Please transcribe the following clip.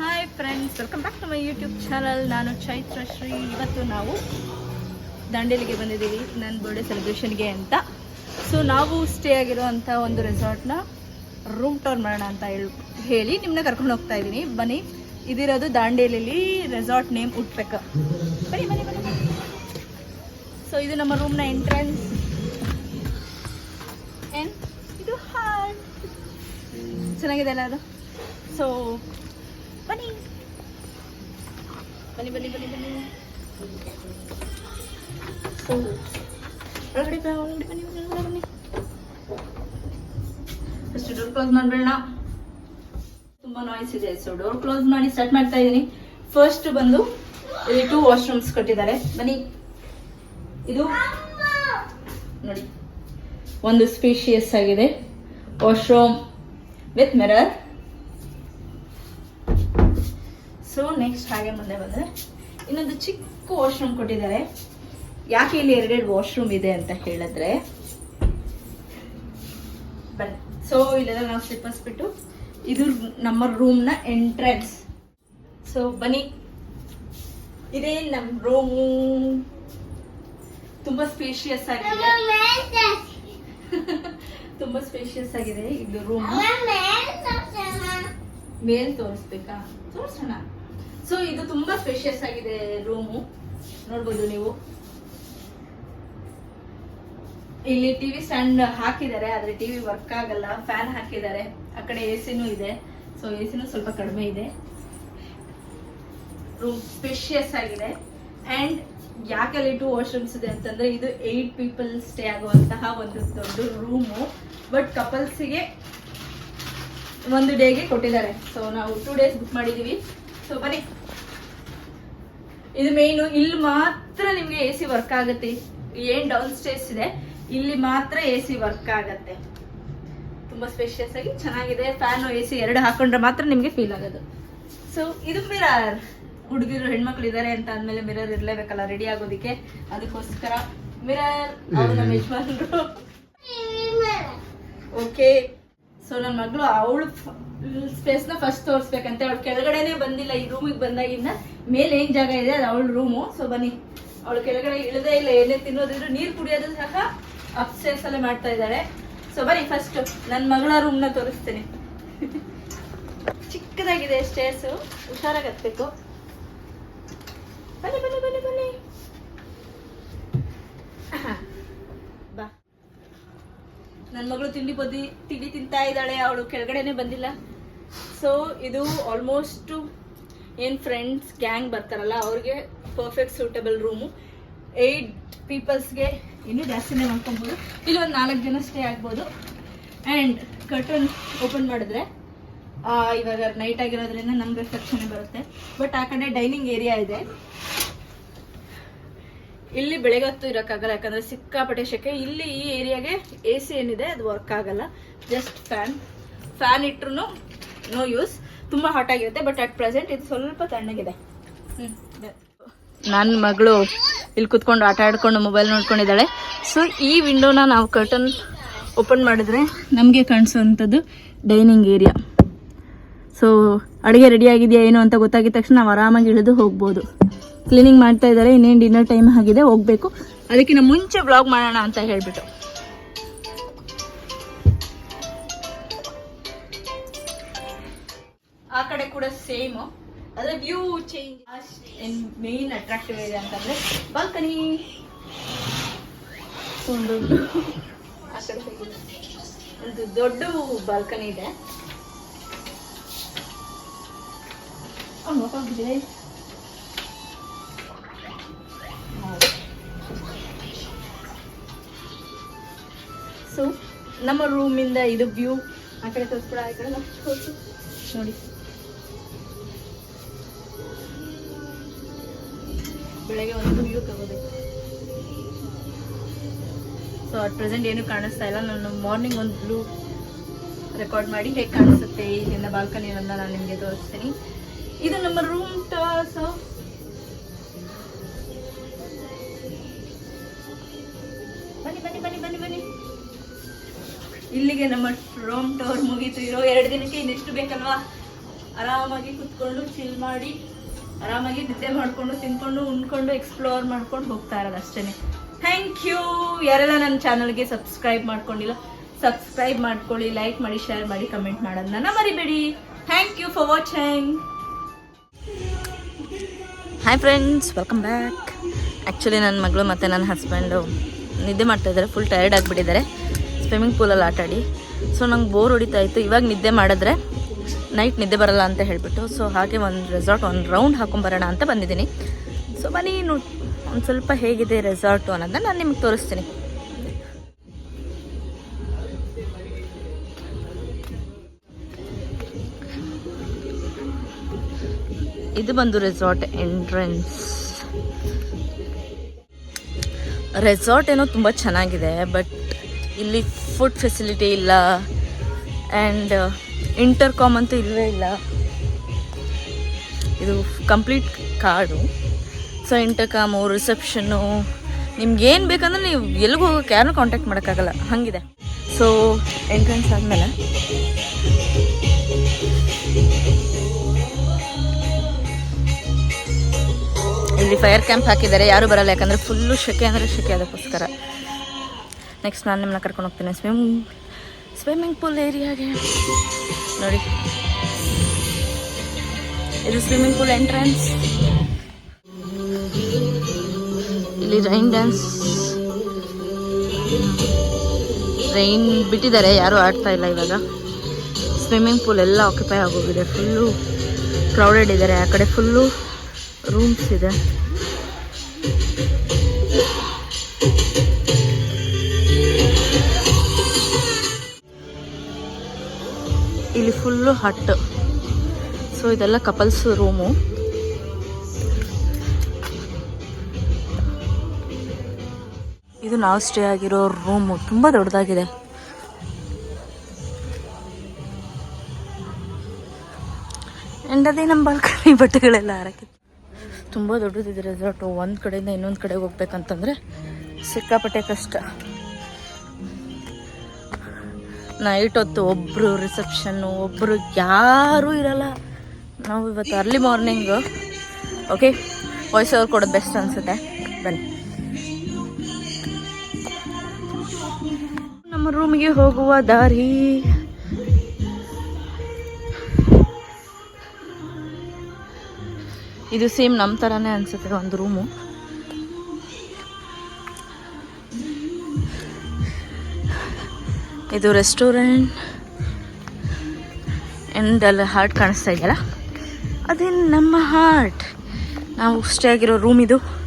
Hi friends welcome back to my YouTube channel ನಾನು ಚೈತ್ರ ಶ್ರೀ. ಇವತ್ತು ನಾವು ದಾಂಡೇಲಿಗೆ ಬಂದಿದ್ದೀವಿ. ನನ್ನ ಬರ್ಡೇ ಸೆಲೆಬ್ರೇಷನ್ಗೆ ಅಂತ. ಸೊ ನಾವು ಸ್ಟೇ ಆಗಿರುವಂಥ ಒಂದು ರೆಸಾರ್ಟ್ನ ರೂಮ್ ಟೂರ್ ಮಾಡೋಣ ಅಂತ ಹೇಳಿ ನಿಮ್ಮನ್ನ ಕರ್ಕೊಂಡು ಹೋಗ್ತಾ ಇದ್ದೀನಿ. ಬನ್ನಿ, ಇದಿರೋದು ದಾಂಡೇಲಿಲಿ ರೆಸಾರ್ಟ್ ನೇಮ್ ಉಟ್ಬೇಕು ಬನ್ನಿ ಬನ್ನಿ ಬನ್ನಿ. ಸೊ ಇದು ನಮ್ಮ ರೂಮ್ನ ಎಂಟ್ರೆನ್ಸ್ ಏನು ಇದು ಹಾಲ್ ಚೆನ್ನಾಗಿದೆ ಅಲ್ಲ ಅದು? ಸೊ ಬನ್ನಿ. ಬನ್ನಿ ಬನ್ನಿ ಬನ್ನಿ ಬನ್ನಿ. ಫಸ್ಟ್ ಡೋರ್ ಕ್ಲೋಸ್ ಮಾಡಬೇಡ ತುಂಬಾ ನಾಯ್ಸ್ ಇದೆ. ಸೊ ಡೋರ್ ಕ್ಲೋಸ್ ಮಾಡಿ ಸ್ಟಾರ್ಟ್ ಮಾಡ್ತಾ ಇದ್ದೀನಿ ಫಸ್ಟ್ ಬಂದು ಇಲ್ಲಿ ಟೂ ವಾಶ್ರೂಮ್ಸ್ ಕಟ್ಟಿದ್ದಾರೆ. ಬನ್ನಿ. ಇದು ನೋಡಿ. ಒಂದು ಸ್ಪೀಷಿಯಸ್ ಆಗಿದೆ. Washroom with mirror so next ಹಾಗೆ ಮುಂದೆ ಬಂದರೆ ಇನ್ನೊಂದು ಚಿಕ್ಕ ವಾಶ್ರೂಮ್ ಕೊಟ್ಟಿದ್ದಾರೆ. ಯಾಕೆ ಇಲ್ಲಿ ಎರಡೆರಡು ವಾಶ್ರೂಮ್ ಇದೆ ಅಂತ ಹೇಳಿದ್ರೆ ಬನ್ನಿ. ಸೊ ಇಲ್ಲೆಲ್ಲ ನಾವು ಸ್ಲಿಪ್ಪರ್ಸ್ ಬಿಟ್ಟು ಇದು ನಮ್ಮ ರೂಮ್ನ ಎಂಟ್ರೆನ್ಸ್ ಸೊ ಬನ್ನಿ. ಇದೇ ನಮ್ಮ ರೂಮ್ ತುಂಬಾ ಸ್ಪೇಷಿಯಸ್ ಆಗಿದೆ. ತುಂಬಾ ಸ್ಪೇಷಿಯಸ್ ಆಗಿದೆ ಇದು ರೂಮ್ ಮೇಲ್ ತೋರಿಸ್ಬೇಕಾ? ತೋರಿಸೋಣ. ಸೊ ಇದು ತುಂಬಾ ಸ್ಪೇಷಿಯಸ್ ಆಗಿದೆ ರೂಮು ನೋಡ್ಬೋದು ನೀವು. ಇಲ್ಲಿ ಟಿವಿ ಸ್ಟ್ಯಾಂಡ್ ಹಾಕಿದ್ದಾರೆ, ಆದ್ರೆ ಟಿವಿ ವರ್ಕ್ ಆಗಲ್ಲ. ಫ್ಯಾನ್ ಹಾಕಿದ್ದಾರೆ. ಆ ಕಡೆ ಎ ಸಿನೂ ಇದೆ. ಸೊ ಎ ಸಿನೂ ಸ್ವಲ್ಪ ಕಡಿಮೆ ಇದೆ. ರೂಮ್ ಸ್ಪೇಷಿಯಸ್ ಆಗಿದೆ. ಅಂಡ್ ಯಾಕೆ ಅಲ್ಲಿ ಟೂ ವಾಶ್ರೂಮ್ಸ್ ಇದೆ ಅಂತಂದ್ರೆ, ಇದು ಏಟ್ ಪೀಪಲ್ ಸ್ಟೇ ಆಗುವಂತಹ ಒಂದು ದೊಡ್ಡ ರೂಮು ಬಟ್ ಕಪಲ್ಸಿಗೆ ಒಂದು ಡೇಗೆ ಕೊಟ್ಟಿದ್ದಾರೆ. ಸೊ ನಾವು ಟೂ ಡೇಸ್ ಬುಕ್ ಮಾಡಿದೀವಿ. ಸೊ ಬನ್ನಿ. ಇದು ಮೇಯ್ನು ಇಲ್ಲಿ ಮಾತ್ರ ನಿಮ್ಗೆ ಎ ಸಿ ವರ್ಕ್ ಆಗುತ್ತೆ. ಏನ್ ಡೌನ್ ಸ್ಟೇಸ್ ಇದೆ ಇಲ್ಲಿ ಮಾತ್ರ ಎ ಸಿ ವರ್ಕ್ ಆಗತ್ತೆ. ತುಂಬಾ ಸ್ಪೇಷಿಯಸ್ ಆಗಿ ಚೆನ್ನಾಗಿದೆ. ಫ್ಯಾನ್ ಎ ಸಿ ಎರಡು ಹಾಕೊಂಡ್ರೆ ಮಾತ್ರ ನಿಮ್ಗೆ ಫೀಲ್ ಆಗೋದು. ಸೊ ಇದು ಮಿರರ್ ಹುಡುಗಿರು ಹೆಣ್ಮಕ್ಳು ಇದಾರೆ ಅಂತ ಅಂದ್ಮೇಲೆ ಮಿರರ್ ಇರ್ಲೇಬೇಕಲ್ಲ ರೆಡಿ ಆಗೋದಿಕ್ಕೆ. ಅದಕ್ಕೋಸ್ಕರ ಮಿರರ್ ಅವ್ರು ನಮ್ಮ ಯಜಮಾನ್ರು ಓಕೆ ಸೊ ನನ್ನ ಮಗಳು ಅವಳು ಸ್ಪೇಸ್ನ ಫಸ್ಟ್ ತೋರಿಸ್ಬೇಕಂತೆ. ಅವಳು ಕೆಳಗಡೆನೆ ಬಂದಿಲ್ಲ, ಈ ರೂಮಿಗೆ ಬಂದಾಗಿಂದ ಮೇಲೆ ಏನ್ ಜಾಗ ಇದೆ, ಅದು ಅವಳ ರೂಮು ಸೊ ಬನ್ನಿ. ಅವಳು ಕೆಳಗಡೆ ಇಳದೇ ಇಲ್ಲ ಏನೇ ತಿನ್ನೋದಿದ್ರು, ನೀರು ಕುಡಿಯೋದು ಸಹ ಅಪ್ಸ್ಟೇರ್ಸ್ ಅಲ್ಲೇ ಮಾಡ್ತಾ ಇದ್ದಾಳೆ. ಸೊ ಬನ್ನಿ ಫಸ್ಟ್ ನನ್ನ ಮಗಳ ರೂಮ್ನ ತೋರಿಸ್ತೀನಿ. ಚಿಕ್ಕದಾಗಿದೆ ಸ್ಟೇರ್ಸ್ ಹುಷಾರಾಗಿ ಹತ್ಬೇಕು ಬನ್ನಿ ಬನ್ನಿ ಬನ್ನಿ ಬನ್ನಿ. ನನ್ನ ಮಗಳು ತಿಂಡಿ ಬದ್ದಿ ತಿಂಡಿ ತಿಂತಾ ಇದ್ದಾಳೆ, ಅವಳು ಕೆಳಗಡೆನೆ ಬಂದಿಲ್ಲ. ಸೊ ಇದು ಆಲ್ಮೋಸ್ಟ್ ಏನು ಫ್ರೆಂಡ್ಸ್ ಗ್ಯಾಂಗ್ ಬರ್ತಾರಲ್ಲ, ಅವ್ರಿಗೆ ಪರ್ಫೆಕ್ಟ್ ಸೂಟಬಲ್ ರೂಮು ಏಯ್ಟ್ ಪೀಪಲ್ಸ್ಗೆ ಇನ್ನೂ ಜಾಸ್ತಿನೇ ಮಾಡ್ಕೊಬೋದು ಇಲ್ಲಿ ಒಂದು ನಾಲ್ಕು ಜನ ಸ್ಟೇ ಆಗ್ಬೋದು. ಆ್ಯಂಡ್ ಕರ್ಟನ್ ಓಪನ್ ಮಾಡಿದ್ರೆ ಇವಾಗ ನೈಟ್ ಆಗಿರೋದ್ರಿಂದ ನಮ್ಗೆ ರಿಫ್ಲೆಕ್ಷನ್ ಬರುತ್ತೆ. ಬಟ್ ಆ ಕಡೆ ಡೈನಿಂಗ್ ಏರಿಯಾ ಇದೆ. ಇಲ್ಲಿ ಬೆಳಗ್ಗೆ ಹೊತ್ತು ಇರೋಕ್ಕಾಗಲ್ಲ, ಯಾಕಂದ್ರೆ ಸಿಕ್ಕಾಪಟ್ಟೆ ಶೆಕೆ. ಇಲ್ಲಿ ಈ ಏರಿಯಾಗೆ ಎ ಸಿ ಏನಿದೆ, ಅದು ವರ್ಕ್ ಆಗಲ್ಲ. ಜಸ್ಟ್ ಫ್ಯಾನ್ ಫ್ಯಾನ್ ಇಟ್ರು ನೋ ಯೂಸ್ ತುಂಬ ಹಾಟ್ ಆಗಿರುತ್ತೆ ಬಟ್ ಅಟ್ ಪ್ರೆಸೆಂಟ್ ಇದು ಸ್ವಲ್ಪ ತಣ್ಣಗಿದೆ. ನನ್ನ ಮಗಳು ಇಲ್ಲಿ ಕುತ್ಕೊಂಡು ಆಟ ಆಡ್ಕೊಂಡು ಮೊಬೈಲ್ ನೋಡ್ಕೊಂಡಿದ್ದಾಳೆ. ಸೊ ಈ ವಿಂಡೋನ ನಾವು ಕರ್ಟನ್ ಓಪನ್ ಮಾಡಿದ್ರೆ ನಮಗೆ ಕಾಣಿಸೋವಂಥದ್ದು ಡೈನಿಂಗ್ ಏರಿಯಾ ಸೊ ಅಡುಗೆ ರೆಡಿ ಆಗಿದೆಯಾ, ಏನು ಅಂತ ಗೊತ್ತಾಗಿದ ತಕ್ಷಣ ನಾವು ಆರಾಮಾಗಿ ಇಳಿದು ಹೋಗ್ಬೋದು. ಕ್ಲೀನಿಂಗ್ ಮಾಡ್ತಾ ಇದ್ದಾರೆ, ಇನ್ನೇನು ಡಿನ್ನರ್ ಟೈಮ್ ಆಗಿದೆ, ಹೋಗ್ಬೇಕು. ಅದಕ್ಕಿಂತ ಮುಂಚೆ ಬ್ಲಾಗ್ ಮಾಡೋಣ ಅಂತ ಹೇಳ್ಬಿಟ್ಟು. ಆ ಕಡೆ ಕೂಡ ಸೇಮ್ ಅದ್ರ ವ್ಯೂ ಚೇಂಜ್ ಮೇನ್ ಅಟ್ರಾಕ್ಟಿವ್ ಇದೆ ಅಂತಂದ್ರೆ ಬಾಲ್ಕನಿ ಒಂದು. ಒಂದು ದೊಡ್ಡ ಬಾಲ್ಕನಿ ಇದೆ. ಸೊ ನಮ್ಮ ರೂಮಿಂದ ಇದು ವ್ಯೂ ಆ ಕಡೆ ತೋರಿಸ್ಬಿಡ ಆ ಕಡೆ ನೋಡಿ. ಬೆಳಗ್ಗೆ ಒಂದು ವ್ಯೂ ತಗೋಬೇಕು. ಸೊ ಅಟ್ ಪ್ರೆಸೆಂಟ್ ಏನು ಕಾಣಿಸ್ತಾ ಇಲ್ಲ. ನಾನು ಮಾರ್ನಿಂಗ್ ಒಂದು ಬ್ಲೂ ರೆಕಾರ್ಡ್ ಮಾಡಿ ಹೇಗೆ ಕಾಣಿಸುತ್ತೆ ಇಲ್ಲಿಂದ ಬಾಲ್ಕನಿ ನಾನು ನಿಮಗೆ ತೋರಿಸ್ತೀನಿ. ಇದು ನಮ್ಮ ರೂಮ್ ಸೊ ಇಲ್ಲಿಗೆ ನಮ್ಮ ರೋಮ್ ಟೂರ್ ಮುಗೀತು. ಇರೋ ಎರಡು ದಿನಕ್ಕೆ ಇನ್ನೆಷ್ಟು ಬೇಕಲ್ವಾ? ಆರಾಮಾಗಿ ಕುತ್ಕೊಂಡು ಚಿಲ್ ಮಾಡಿ, ಆರಾಮಾಗಿ ನಿದ್ದೆ ಮಾಡಿಕೊಂಡು ತಿನ್ಕೊಂಡು ಉಂಡ್ಕೊಂಡು ಎಕ್ಸ್ಪ್ಲೋರ್ ಮಾಡ್ಕೊಂಡು ಹೋಗ್ತಾ ಇರೋದು ಅಷ್ಟೇ ಥ್ಯಾಂಕ್ ಯು ಯಾರೆಲ್ಲ ನನ್ನ ಚಾನಲ್ಗೆ ಸಬ್ಸ್ಕ್ರೈಬ್ ಮಾಡ್ಕೊಂಡಿಲ್ಲ ಸಬ್ಸ್ಕ್ರೈಬ್ ಮಾಡ್ಕೊಳ್ಳಿ ಲೈಕ್ ಮಾಡಿ ಶೇರ್ ಮಾಡಿ ಕಮೆಂಟ್ ಮಾಡೋದನ್ನ ಮರಿಬೇಡಿ. Thank you for watching hi friends welcome back actually ನನ್ನ ಮಗಳು ಮತ್ತು ನನ್ನ ಹಸ್ಬೆಂಡು ನಿದ್ದೆ ಮಾಡ್ತಾ ಇದ್ದಾರೆ ಫುಲ್ ಟಯರ್ಡ್ ಆಗಿಬಿಟ್ಟಿದ್ದಾರೆ. ಸ್ವಿಮ್ಮಿಂಗ್ ಪೂಲಲ್ಲಿ ಆಟಾಡಿ ಸೊ ನಂಗೆ ಬೋರ್ ಹೊಡಿತಾ ಇತ್ತು. ಇವಾಗ ನಿದ್ದೆ ಮಾಡಿದ್ರೆ ನೈಟ್ ನಿದ್ದೆ ಬರಲ್ಲ ಅಂತ ಹೇಳಿಬಿಟ್ಟು. ಸೊ ಹಾಗೆ ಒಂದು ರೆಸಾರ್ಟ್ ಒಂದು ರೌಂಡ್ ಹಾಕೊಂಬರೋಣ ಅಂತ ಬಂದಿದ್ದೀನಿ. ಸೊ ಬನ್ನಿ ಒಂದು ಸ್ವಲ್ಪ ಹೇಗಿದೆ ರೆಸಾರ್ಟು ಅನ್ನೋದನ್ನ ನಾನು ನಿಮಗೆ ತೋರಿಸ್ತೀನಿ. ಇದು ಬಂದು ರೆಸಾರ್ಟ್ ಎಂಟ್ರೆನ್ಸ್ ರೆಸಾರ್ಟ್ ಏನೋ ತುಂಬ ಚೆನ್ನಾಗಿದೆ ಬಟ್ ಇಲ್ಲಿ ಫುಡ್ ಫೆಸಿಲಿಟಿ ಇಲ್ಲ. ಆ್ಯಂಡ್ ಇಂಟರ್ ಕಾಮ್ ಅಂತೂ ಇಲ್ಲವೇ ಇಲ್ಲ. ಇದು ಕಂಪ್ಲೀಟ್ ಕಾಡು. ಸೊ ಇಂಟರ್ ಕಾಮು ರಿಸೆಪ್ಷನ್ನು ನಿಮ್ಗೆ ಏನು ಬೇಕಂದ್ರೆ ನೀವು ಎಲ್ಲಿಗೂ ಹೋಗೋಕ್ಕೆ ಯಾರನ್ನೂ ಕಾಂಟ್ಯಾಕ್ಟ್ ಮಾಡೋಕ್ಕಾಗಲ್ಲ. ಹಾಗಿದೆ. ಸೊ ಎಂಟ್ರೆನ್ಸ್ ಆದಮೇಲೆ. ಇಲ್ಲಿ ಫೈರ್ ಕ್ಯಾಂಪ್ ಹಾಕಿದ್ದಾರೆ. ಯಾರು ಬರಲ್ಲ, ಯಾಕಂದರೆ ಫುಲ್ಲು ಶೆಕೆ ಅಂದರೆ ಶೆಕೆ ಅದಕ್ಕೋಸ್ಕರ. ನೆಕ್ಸ್ಟ್ ನಾನು ನಿಮ್ಮನ್ನ ಕರ್ಕೊಂಡು ಹೋಗ್ತೇನೆ. ಸ್ವಿಮ್ಮಿಂಗ್ ಸ್ವಿಮ್ಮಿಂಗ್ ಪೂಲ್ ಏರಿಯಾಗೆ ನೋಡಿ. ಇದು ಸ್ವಿಮ್ಮಿಂಗ್ ಪೂಲ್ ಎಂಟ್ರೆನ್ಸ್ ಇಲ್ಲಿ ರೈನ್ ಡ್ಯಾನ್ಸ್ ರೈನ್ ಬಿಟ್ಟಿದ್ದಾರೆ, ಯಾರು ಆಡ್ತಾ ಇಲ್ಲ ಇವಾಗ. ಸ್ವಿಮ್ಮಿಂಗ್ ಪೂಲ್ ಎಲ್ಲ ಆಕ್ಯುಪೈ ಆಗೋಗಿದೆ. ಫುಲ್ಲು ಕ್ರೌಡೆಡ್ ಇದ್ದಾರೆ. ಆ ಕಡೆ ಫುಲ್ಲು ರೂಮ್ಸ್ ಇದೆ. ಫುಲ್ಲು ಹಟ್ ಸೊ ಇದೆಲ್ಲ ಕಪಲ್ಸ್ ರೂಮು ಇದು ನಾವು ಸ್ಟೇ ಆಗಿರೋ ರೂಮು ತುಂಬ ದೊಡ್ಡದಾಗಿದೆ. ಆ್ಯಂಡ್ ನಮ್ಮ ಬಾಲ್ಕನಿ ಬಟ್ಟೆಗಳೆಲ್ಲ ಹಾರಕ್ಕೆ. ತುಂಬ ದೊಡ್ಡದಿದೆ ರೆಸಾರ್ಟು ಒಂದು ಕಡೆಯಿಂದ ಇನ್ನೊಂದು ಕಡೆಗೆ ಹೋಗ್ಬೇಕಂತಂದರೆ ಸಿಕ್ಕಾಪಟ್ಟೆ ಕಷ್ಟ. ನೈಟ್ ಹೊತ್ತು ಒಬ್ಬರು ರಿಸೆಪ್ಷನ್ನು ಒಬ್ಬರು ಯಾರೂ ಇರಲ್ಲ. ನಾವು ಇವತ್ತು early morning okay voice over ಕೊಡೋದು ಬೆಸ್ಟ್ ಅನಿಸುತ್ತೆ. ಬನ್ನಿ. ನಮ್ಮ ರೂಮಿಗೆ ಹೋಗುವ ದಾರಿ. ಇದು ಸೇಮ್ ನಮ್ಮ ಥರನೇ ಅನಿಸುತ್ತೆ ಒಂದು ರೂಮು ಇದು ರೆಸ್ಟೋರೆಂಟ್ ಎಂಡ್ ಅಲ್ಲಿ ಹಾರ್ಟ್ ಕಾಣಿಸ್ತಾ ಇದೆಯಲ್ಲ? ಅದೇ ನಮ್ಮ ಹಾರ್ಟ್ ನಾವು ಸ್ಟೇ ಆಗಿರೋ ರೂಮ್ ಇದು.